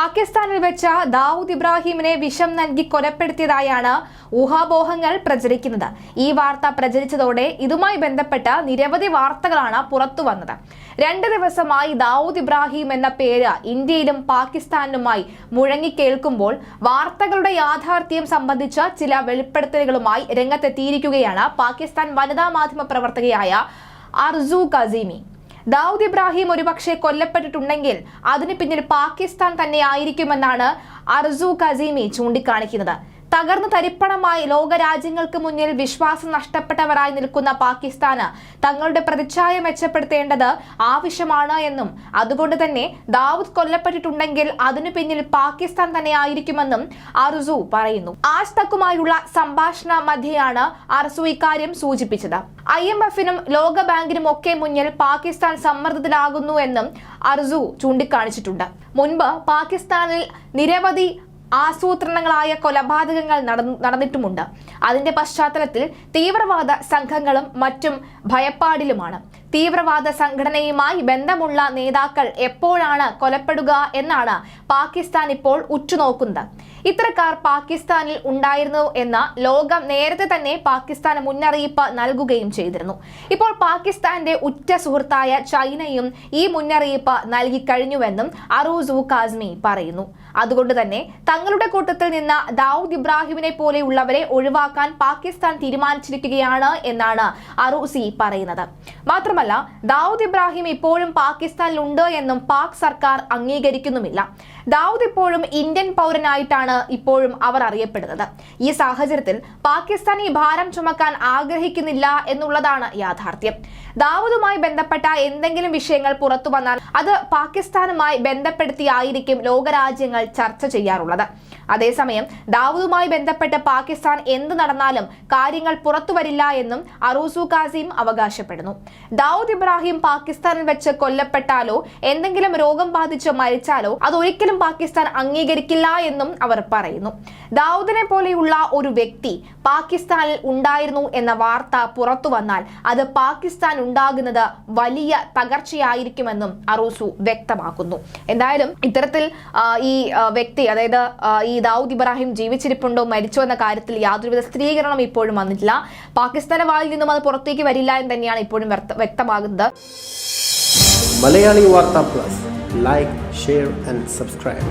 പാകിസ്ഥാനിൽ വെച്ച ദാവൂദ് ഇബ്രാഹിമിനെ വിഷം നൽകി കൊലപ്പെടുത്തിയതായാണ് ഊഹാപോഹങ്ങൾ പ്രചരിക്കുന്നത്. ഈ വാർത്ത പ്രചരിച്ചതോടെ ഇതുമായി ബന്ധപ്പെട്ട നിരവധി വാർത്തകളാണ് പുറത്തു വന്നത്. രണ്ട് ദിവസമായി ദാവൂദ് ഇബ്രാഹിം എന്ന പേര് ഇന്ത്യയിലും പാകിസ്ഥാനിലുമായി മുഴങ്ങിക്കേൾക്കുമ്പോൾ വാർത്തകളുടെ യാഥാർത്ഥ്യം സംബന്ധിച്ച ചില വെളിപ്പെടുത്തലുകളുമായി രംഗത്തെത്തിയിരിക്കുകയാണ് പാകിസ്ഥാൻ വനിതാ മാധ്യമ പ്രവർത്തകയായ അർസു കസീമി. ദാവൂദ് ഇബ്രാഹിം ഒരുപക്ഷെ കൊല്ലപ്പെട്ടിട്ടുണ്ടെങ്കിൽ അതിന് പിന്നിൽ പാകിസ്ഥാൻ തന്നെ ആയിരിക്കുമെന്നാണ് അർസു കസീമി ചൂണ്ടിക്കാണിക്കുന്നത്. തകർന്നു തരിപ്പണമായി ലോകരാജ്യങ്ങൾക്ക് മുന്നിൽ വിശ്വാസം നഷ്ടപ്പെട്ടവരായി നിൽക്കുന്ന പാകിസ്ഥാന് തങ്ങളുടെ പ്രതിച്ഛായ മെച്ചപ്പെടുത്തേണ്ടത് ആവശ്യമാണ് എന്നും അതുകൊണ്ട് തന്നെ ദാവൂദ് കൊല്ലപ്പെട്ടിട്ടുണ്ടെങ്കിൽ അതിനു പിന്നിൽ പാകിസ്ഥാൻ തന്നെ ആയിരിക്കുമെന്നും അർസു പറയുന്നു. ആജ് തക്കുമായുള്ള സംഭാഷണ മധ്യയാണ് അർസു ഇക്കാര്യം സൂചിപ്പിച്ചത്. ഐ എം എഫിനും ലോകബാങ്കിനും ഒക്കെ മുന്നിൽ പാകിസ്ഥാൻ സമ്മർദ്ദത്തിലാകുന്നു എന്നും അർസു ചൂണ്ടിക്കാണിച്ചിട്ടുണ്ട്. മുൻപ് പാകിസ്ഥാനിൽ നിരവധി ആസൂത്രണങ്ങളായ കൊലപാതകങ്ങൾ നടന്നു നടന്നിട്ടുമുണ്ട്. അതിന്റെ പശ്ചാത്തലത്തിൽ തീവ്രവാദ സംഘങ്ങളും മറ്റും ഭയപ്പാടിലുമാണ്. തീവ്രവാദ സംഘടനയുമായി ബന്ധമുള്ള നേതാക്കൾ എപ്പോഴാണ് കൊലപ്പെടുക എന്നാണ് പാകിസ്ഥാൻ ഇപ്പോൾ ഉറ്റുനോക്കുന്നത്. ഇത്തരക്കാർ പാകിസ്ഥാനിൽ ഉണ്ടായിരുന്നു എന്ന ലോകം നേരത്തെ തന്നെ പാകിസ്ഥാന് മുന്നറിയിപ്പ് നൽകുകയും ചെയ്തിരുന്നു. ഇപ്പോൾ പാകിസ്ഥാന്റെ ഉറ്റ സുഹൃത്തായ ചൈനയും ഈ മുന്നറിയിപ്പ് നൽകി കഴിഞ്ഞുവെന്നും അറൂസു കാസ്മി പറയുന്നു. അതുകൊണ്ട് തന്നെ തങ്ങളുടെ കൂട്ടത്തിൽ നിന്ന് ദാവൂദ് ഇബ്രാഹിമിനെ പോലെയുള്ളവരെ ഒഴിവാക്കാൻ പാകിസ്ഥാൻ തീരുമാനിച്ചിരിക്കുകയാണ് എന്നാണ് അറൂസി പറയുന്നത്. മാത്രമല്ല ദാവൂദ് ഇബ്രാഹിം ഇപ്പോഴും പാകിസ്ഥാനിൽ ഉണ്ട് എന്നും പാക് സർക്കാർ അംഗീകരിക്കുന്നുമില്ല. ദാവൂദ് ഇപ്പോഴും ഇന്ത്യൻ പൗരനായിട്ടാണ് ഇപ്പോഴും അവർ അറിയപ്പെടുന്നത്. ഈ സാഹചര്യത്തിൽ പാകിസ്ഥാൻ ഈ ഭാരം ചുമക്കാൻ ആഗ്രഹിക്കുന്നില്ല എന്നുള്ളതാണ് യാഥാർത്ഥ്യം. ദാവൂദുമായി ബന്ധപ്പെട്ട എന്തെങ്കിലും വിഷയങ്ങൾ പുറത്തു വന്നാൽ അത് പാകിസ്ഥാനുമായി ബന്ധപ്പെടുത്തിയായിരിക്കും ലോകരാജ്യങ്ങൾ ചർച്ച ചെയ്യാറുള്ളത്. അതേസമയം ദാവൂദുമായി ബന്ധപ്പെട്ട് പാകിസ്ഥാൻ എന്ത് നടന്നാലും കാര്യങ്ങൾ പുറത്തുവരില്ല എന്നും അറൂസു കാസിം അവകാശപ്പെടുന്നു. ദാവൂദ് ഇബ്രാഹിം പാകിസ്ഥാനിൽ വെച്ച് കൊല്ലപ്പെട്ടാലോ എന്തെങ്കിലും രോഗം ബാധിച്ച് മരിച്ചാലോ അതൊരിക്കലും പാകിസ്ഥാൻ അംഗീകരിക്കില്ല എന്നും അവർ പറയുന്നു. ദാവൂദിനെ പോലെയുള്ള ഒരു വ്യക്തി പാകിസ്ഥാനിൽ ഉണ്ടായിരുന്നു എന്ന വാർത്ത പുറത്തു വന്നാൽ അത് പാകിസ്ഥാൻ ഉണ്ടാകുന്നത് വലിയ തകർച്ചയായിരിക്കുമെന്നും അറൂസു വ്യക്തമാക്കുന്നു. എന്തായാലും ഇത്തരത്തിൽ ഈ വ്യക്തി അതായത് ഈ ദാവൂദ് ഇബ്രാഹിം ജീവിച്ചിരിപ്പുണ്ടോ മരിച്ചോ എന്ന കാര്യത്തിൽ യാതൊരുവിധ സ്ഥിരീകരണം ഇപ്പോഴും വന്നിട്ടില്ല. പാകിസ്ഥാന്റെ വായിൽ നിന്നും അത് പുറത്തേക്ക് വരില്ല എന്ന് തന്നെയാണ് ഇപ്പോഴും വ്യക്ത- വ്യക്തമാകുന്നത്. Malayali Vartha plus. Like share and subscribe